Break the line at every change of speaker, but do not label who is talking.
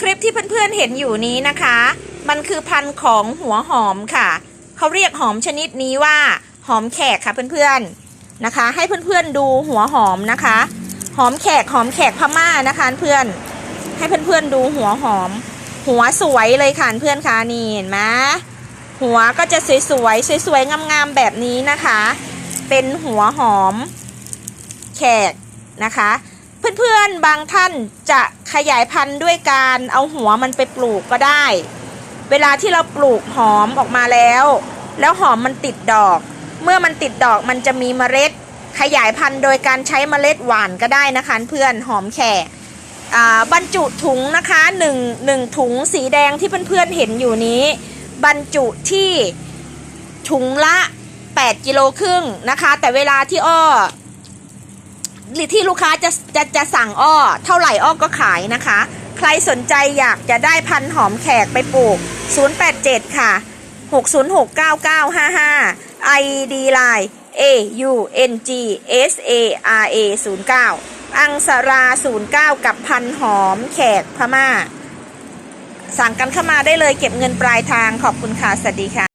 คลิปที่เพื่อนๆเห็นอยู่นี้นะคะ มันคือพันธุ์ของหัวหอมค่ะ เขาเรียกหอมชนิดนี้ว่าหอมแขกค่ะเพื่อนๆนะคะ ให้เพื่อนๆดูหัวหอมนะคะ หอมแขกหอมแขกพม่านะคะเพื่อนให้เพื่อนๆดูหัวหอม หัวสวยเลยค่ะเพื่อนคะนี่เห็นไหมหัวก็จะสวยๆสวยๆงามๆแบบนี้นะคะ เป็นหัวหอมแขกนะคะ เพื่อนๆบางท่านจะขยายพันธุ์ด้วยการเอาหัวมันไปปลูกก็ได้ เวลาที่เราปลูกหอมออกมาแล้ว แล้วหอมมันติดดอก เมื่อมันติดดอกมันจะมีเมล็ด ขยายพันธุ์โดยการใช้เมล็ดหวานก็ได้นะคะเพื่อนหอมแขกอ่บรรจุถุงนะคะหนึ่งหนึ่งถุงสีแดงที่เพื่อนๆเห็นอยู่นี้ บรรจุที่ถุงละ 8 กิโลครึ่งนะคะ แต่เวลาที่อ้อ ที่ลูกค้าจะจะจะสั่งอ้อ เท่าไหร่อ้อก็ขายนะคะ ใครสนใจอยากจะได้พันหอมแขกไปปลูก 087 ค่ะ 6069955 ID line A U N G S A R A 09 อังสรา 09 กับพันหอมแขกพม่า สั่งกันเข้ามาได้เลยเก็บเงินปลายทางขอบคุณค่ะ สวัสดีค่ะ